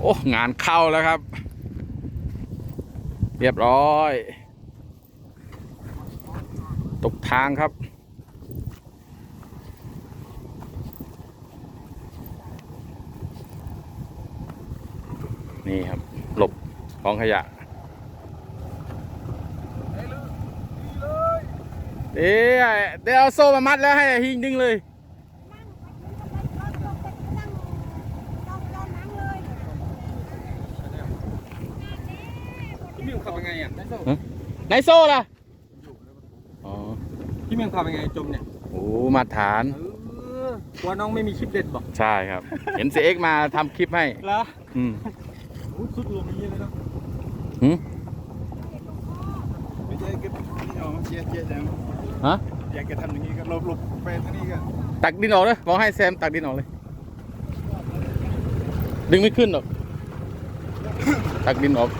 โอ้งานเข้าแล้วครับ เรียบร้อย ตกทางครับ นี่ครับ หลบกองขยะเอ๊ะเดี๋ยวเอาโซ่มามัดแล้วให้หิงดึงเลย พี่มิวขับยัง ไงอะไหนโซ่ล่ะอ๋อพี่มิวขับยังไงจมเนี่ยโอ้มาตรฐานเออกลัวน้องไม่มีคลิปเด็ดบอกใช่ครับ เห็นเอ็กมาทำคลิปให้เหรออืมอุ้ยสุดลงอย่างนี้เลยเนาะหืมไม่ใช่ก็นี่ออกมาเชียร์เชียร์จังฮะอยากจะทำอย่างนี้ก็หลบหลบไปทางนี้ก็ตักดินออกเลยบอกให้แซมตักดินออกเลย ดึงไม่ขึ้นหรอกตักดินออก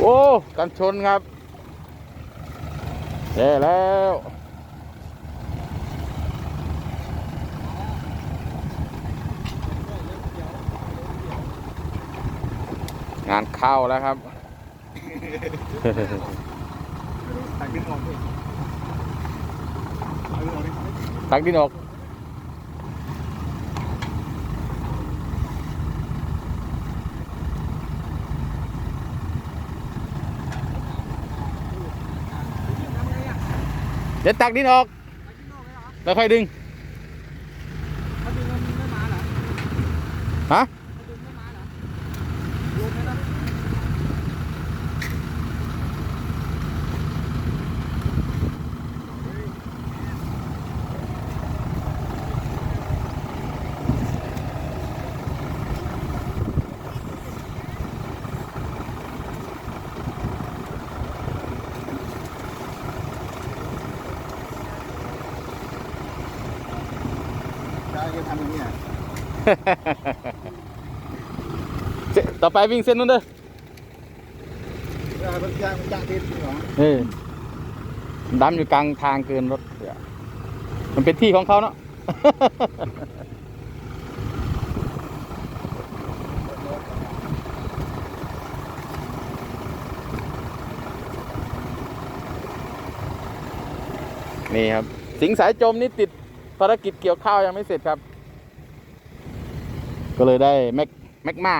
โอ้กันชนครับแย่แล้วงานเข้าแล้วครับตักดินออกเลยเอาดินออกดิตักดินออก เดี๋ยวตักดินออกแล้วค่อยดึง เขาดึงมันไม่มาเหรอ ฮะ เขาดึงไม่มาเหรอลงไหมล่ะ ได้ก็ทำอย่างนี้อะเสต่อไปวิ่งเส้นนู้นเด้อเวลามันจ้างมันจ้างดินหรอเออดำอยู่กลางทางเกินรถเดี๋ยวมันเป็นที่ของเขาเนาะนี่ครับ สิงสายจมนี่ติด ภารกิจเกี่ยวข้าวยังไม่เสร็จครับ ก็เลยได้แม็กแม็กมา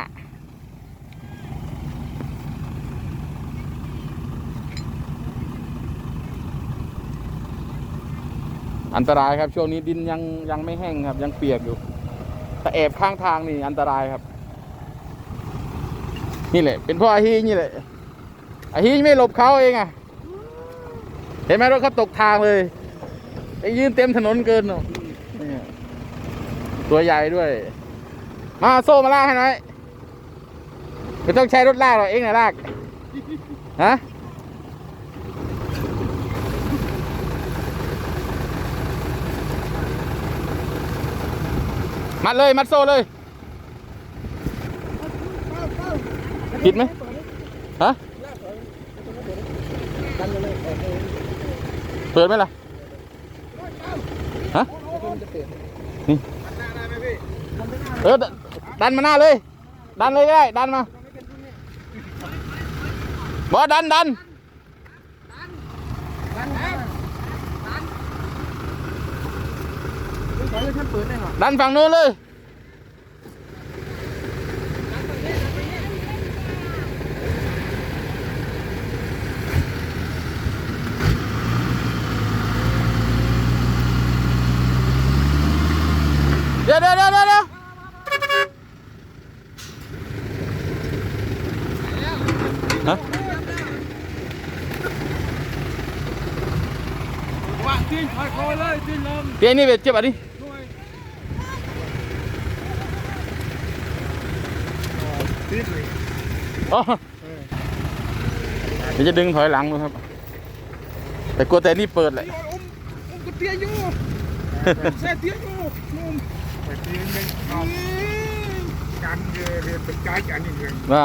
อันตรายครับช่วงนี้ดินยังยังไม่แห้งครับ ยังเปียกอยู่ถ้าแอบข้างทางนี่อันตรายครับ นี่แหละ เป็นเพราะอาฮีนี่แหละอาฮีไม่หลบเขาเองอะเห็นไหมรถเขาตกทางเลย ไปยืนเต็มถนนเกินเนอะเนี่ยตัวใหญ่ด้วย มาโซ่มาลากให้หน่อยไม่ต้องใช้รถลากหรอกเองนะลาก ฮะมัดเลย มัดโซ่เลยผิดไหมฮะ เปิดไหมล่ะ ฮะนี่เออดันมาหน้าเลย ดันเลยก็ได้ดันมาบอสดันดันขอให้ท่านเปิดได้เหรอดันฝั่งนู้นเลย เดี๋ยวเดี๋ยวเดี๋ยวเดี๋ยวฮะว่าตีนคอยคอยเลยตีนลมเดี๋ยวนี่เบ็ดเจ็บอะดิด้วยติดเลยอ๋อเดี๋ยวจะดึงถอยหลังดูครับ แต่กลัวแต่นี่เปิดแหละพี่อมอมกระเตียอยู่ แซ่เตียอยู่นุ่ม ไปตีนเลยเอาการเรียนเป็นใจกันนี่เลยว่า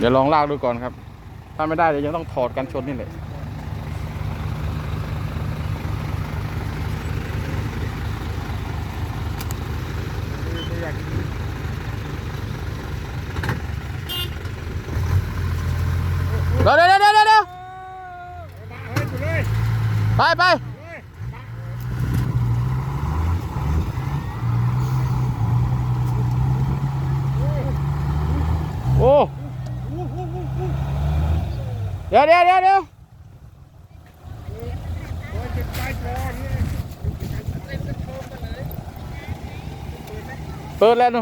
เดี๋ยวลองลากดูก่อนครับ ถ้าไม่ได้เดี๋ยวยังต้องถอดกันชนนี่แหละไม่อยเดี๋ยวเดี๋ยวเดี๋ยวเดี๋ยวเดี๋ยวไปไปไป เฮ้ย โอ้เดี๋ยวเดี๋ยวเดี๋ยวเดี๋ยวโอ้ยเจ็บใจคอเนี่ยเปิดแล้วหนู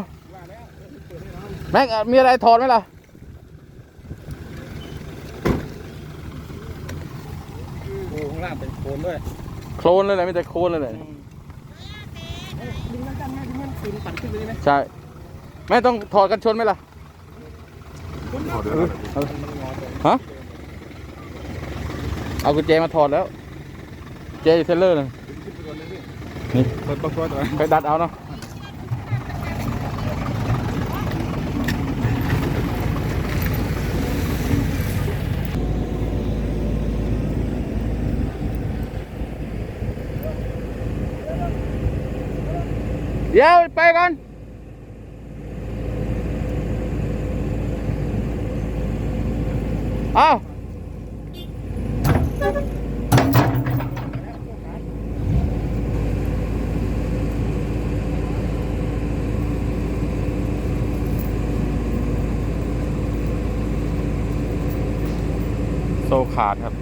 แม็กมีอะไรถอดไหมล่ะโอ้ข้างล่างเป็นโคลนด้วย โคลนเลยแหละมีแต่โคลนเลยแหละดึงน้ำกันไหมดึงมันขึ้นปั่นขึ้นเลยไหมใช่ไม่ต้องถอดกันชนไหมล่ะฮะ เอากุญแจมาถอดแล้ว เจอยู่เทเลอร์เลยนี่เปิดประตูหน่อไปดัดเอาเนาะเดี๋ยวไปก่อนเอาว โซ่ขาดครับ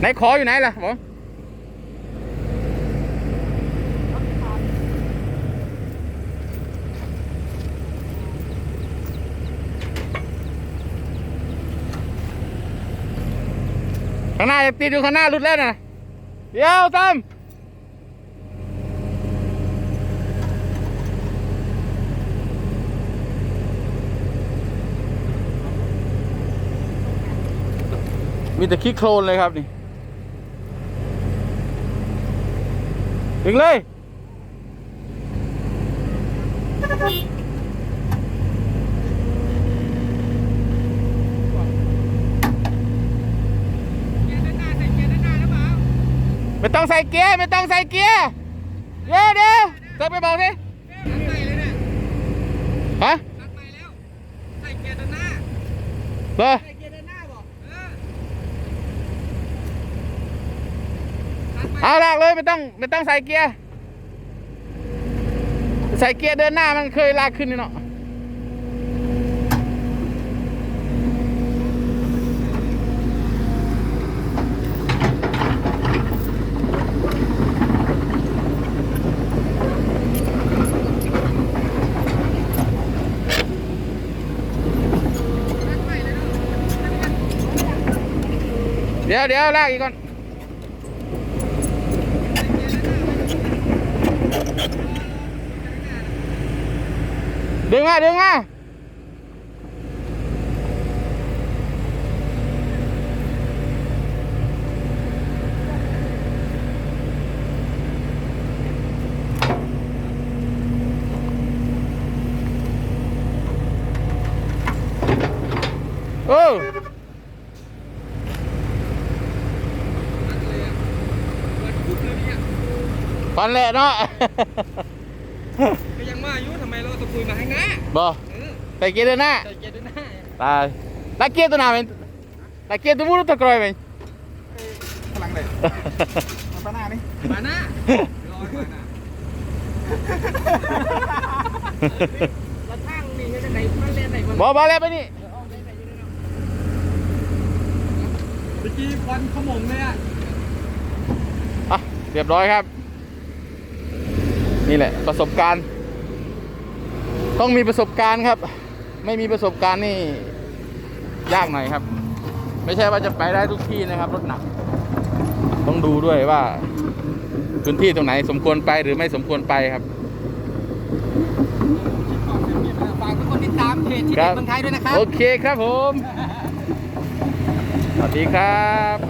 ไหนขออยู่ไหนล่ะหม ข้างหน้าติดอยู่ข้างหน้ารุดแล้วนะเดี๋ยวตั้มมีแต่ขี้โคลนเลยครับนี่ถึงเลย ไม่ต้องใส่เกียร์ไม่ต้องใส่เกียร์เดี๋ยวเดี๋ยวเติมไปบอกสิฮะใส่เกียร์ด้านหน้าเบอร์ใส่เกียร์ด้านหน้าบอกเออเอาลากเลยไม่ต้องไม่ต้องใส่เกียร์ใส่เกียร์เดินหน้ามันเคยลากขึ้นนี่เนาะ เดี๋ยวเดี๋ยวลากอีกก่อนดึงมาดึงมาโอ้ ปันแหละเนาะ ก็ยังว่าอยู่ทำไมเราตะกุยมาข้างหน้าบอเออใส่เกียร์เดินหน้าใส่เกียร์ด้านหน้าตายตะเกียร์ตัวหน้าเป็นตะเกียร์ตัวมูรุตะกรอยเป็น พลังเลยมาหน้านี่มาหน้าลอยมาหน้าแล้วทางนี่จะไหนมันเล่นไหนมันบอบอแล้วไปนี่ เมื่อกี้ควันขโมงเลยอะ อะเรียบร้อยครับ นี่แหละประสบการณ์ ต้องมีประสบการณ์ครับ ไม่มีประสบการณ์นี่ยากหน่อยครับ ไม่ใช่ว่าจะไปได้ทุกที่นะครับ รถหนัก ต้องดูด้วยว่าพื้นที่ตรงไหนสมควรไปหรือไม่สมควรไปครับฝากทุกคนติดตามเพจที่ครัเด็กบเมืองไทยด้วยนะครับ โอเคครับผม สวัสดีครับ